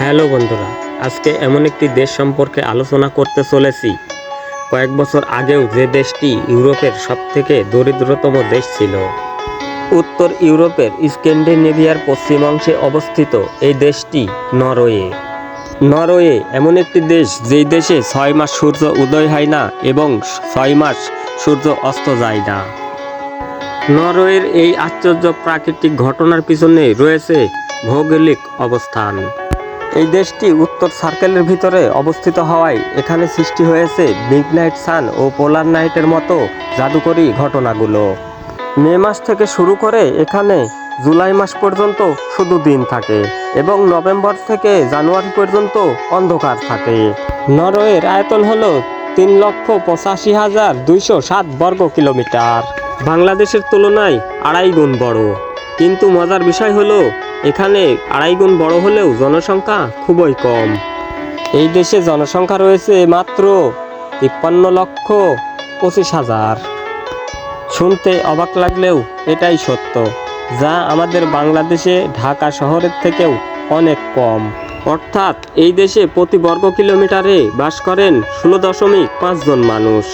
Hello বন্ধুরা, আজকে এমন একটি দেশ সম্পর্কে আলোচনা করতে চলেছি। কয়েক বছর আগেও যে দেশটি ইউরোপের সবথেকে দরিদ্রতম দেশ ছিল, উত্তর ইউরোপের স্ক্যান্ডিনেভিয়ার পশ্চিম অংশে অবস্থিত এই দেশটি নরওয়ে। নরওয়ে এমন একটি দেশ যেই দেশে ছয় মাস সূর্য উদয় হয় না এবং ছয় মাস সূর্য অস্ত যায় না। নরওয়ের এই আশ্চর্য প্রাকৃতিক ঘটনার পিছনে রয়েছে ভৌগোলিক অবস্থান। এই দেশটি উত্তর সার্কেলের ভিতরে অবস্থিত হওয়ায় এখানে সৃষ্টি হয়েছে বিগ নাইট সান ও পোলার নাইটের মতো জাদুকরী ঘটনাগুলো। মে মাস থেকে শুরু করে এখানে জুলাই মাস পর্যন্ত শুধু দিন থাকে এবং নভেম্বর থেকে জানুয়ারি পর্যন্ত অন্ধকার থাকে। নরওয়ের আয়তন হল তিন লক্ষ পঁচাশি হাজার দুইশো সাত বর্গ কিলোমিটার। বাংলাদেশের তুলনায় আড়াই গুণ বড়। কিন্তু মজার বিষয় হলো এখানে আড়াই গুণ বড় হলেও জনসংখ্যা খুবই কম। এই দেশে জনসংখ্যা রয়েছে মাত্র তিপ্পান্ন লক্ষ পঁচিশ হাজার। শুনতে অবাক লাগলেও এটাই সত্য, যা আমাদের বাংলাদেশে ঢাকা শহরের থেকেও অনেক কম। অর্থাৎ এই দেশে প্রতি বর্গ কিলোমিটারে বাস করেন ষোলো দশমিক পাঁচজন মানুষ।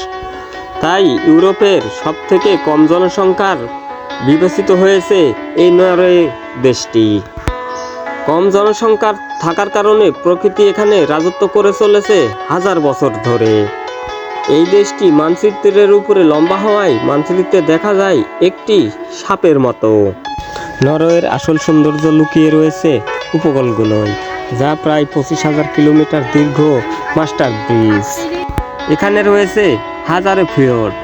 তাই ইউরোপের সবথেকে কম জনসংখ্যার বিবেচিত হয়েছে এই নরওয়ে দেশটি। কম জনসংখ্যার থাকার কারণে প্রকৃতি এখানে রাজত্ব করে চলেছে হাজার বছর ধরে। এই দেশটি মানচিত্রের উপরে লম্বা হওয়ায় মানচিত্রে দেখা যায় একটি সাপের মতো। নরওয়ের আসল সৌন্দর্য লুকিয়ে রয়েছে উপকূলগুলোয়, যা প্রায় পঁচিশ হাজার কিলোমিটার দীর্ঘ মাস্টার ব্রিজ। এখানে রয়েছে হাজারো ফিয়র্ড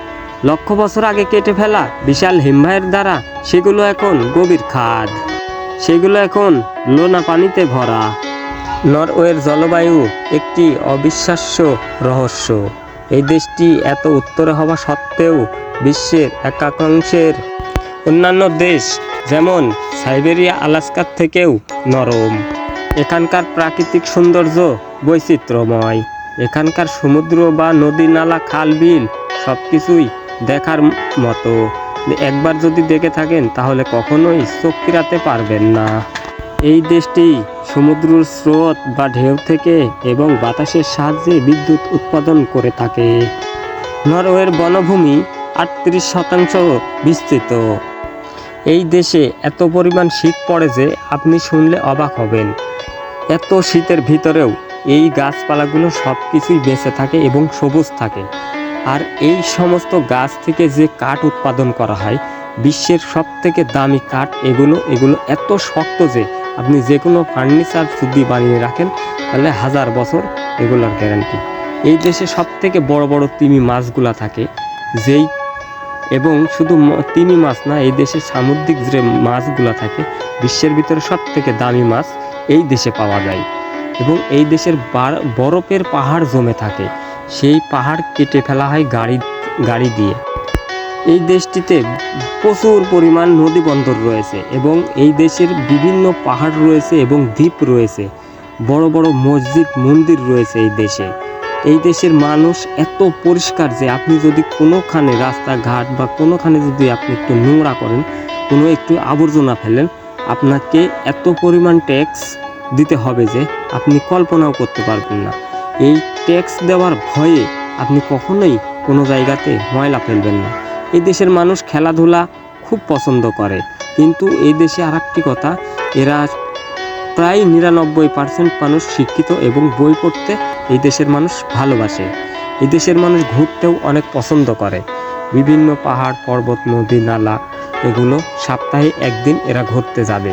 লক্ষ বছর আগে কেটে ফেলা বিশাল হিমবাহের দ্বারা সেগুলো এখন গভীর খাদ। সেগুলো এখন লোনা পানিতে ভরা। নরওয়ের জলবায়ু একটি অবিশ্বাস্য রহস্য। এই দেশটি এত উত্তরে হওয়া সত্ত্বেও বিশ্বের একাংশের অন্যান্য দেশ যেমন সাইবেরিয়া, আলাস্কার থেকেও নরম। এখানকার প্রাকৃতিক সৌন্দর্য বৈচিত্র্যময়। এখানকার সমুদ্র বা নদী, নালা, খাল, বিল সব কিছুই দেখার মতো। একবার যদি দেখে থাকেন, তাহলে কখনোই চোখ ফিরাতে পারবেন না। এই দেশটি সমুদ্রের স্রোত বা ঢেউ থেকে এবং বাতাসের সাহায্যে বিদ্যুৎ উৎপাদন করে থাকে। নরওয়ের বনভূমি আটত্রিশ শতাংশ বিস্তৃত। এই দেশে এত পরিমাণ শীত পড়ে যে আপনি শুনলে অবাক হবেন। এত শীতের ভিতরেও এই গাছপালাগুলো সব কিছুই বেঁচে থাকে এবং সবুজ থাকে। আর এই সমস্ত গাছ থেকে যে কাঠ উৎপাদন করা হয়, বিশ্বের সব থেকে দামি কাঠ এগুলো এগুলো এত শক্ত যে আপনি যে কোনো ফার্নিচার যদি বানিয়ে রাখেন, তাহলে হাজার বছর এগুলোর গ্যারান্টি। এই দেশে সব থেকে বড় বড় তিমি মাছগুলা থাকে, যেই এবং শুধু তিমি মাছ না, এই দেশে সামুদ্রিক যে মাছগুলা থাকে, বিশ্বের ভিতরে সব থেকে দামি মাছ এই দেশে পাওয়া যায়। এবং এই দেশের বরফের পাহাড় জমে থাকে। সেই পাহাড় কেটে ফেলা হয় গাড়ি গাড়ি দিয়ে। এই দেশটিতে প্রচুর পরিমাণ নদী বন্দর রয়েছে এবং এই দেশের বিভিন্ন পাহাড় রয়েছে এবং দ্বীপ রয়েছে। বড় বড় মসজিদ, মন্দির রয়েছে এই দেশে। এই দেশের মানুষ এত পরিষ্কার যে আপনি যদি কোনোখানে রাস্তাঘাট বা কোনোখানে যদি আপনি একটু নোংরা করেন, কোনো একটু আবর্জনা ফেলেন, আপনাকে এত পরিমাণ ট্যাক্স দিতে হবে যে আপনি কল্পনাও করতে পারবেন না। এই ট্যাক্স দেওয়ার ভয়ে আপনি কখনোই কোনো জায়গাতে ময়লা ফেলবেন না। এই দেশের মানুষ খেলাধুলা খুব পছন্দ করে, কিন্তু এই দেশে আর একটি কথা, এরা প্রায় নিরানব্বই পার্সেন্ট মানুষ শিক্ষিত এবং বই পড়তে এই দেশের মানুষ ভালোবাসে। এই দেশের মানুষ ঘুরতেও অনেক পছন্দ করে। বিভিন্ন পাহাড়, পর্বত, নদী, নালা, এগুলো সপ্তাহে একদিন এরা ঘুরতে যাবে।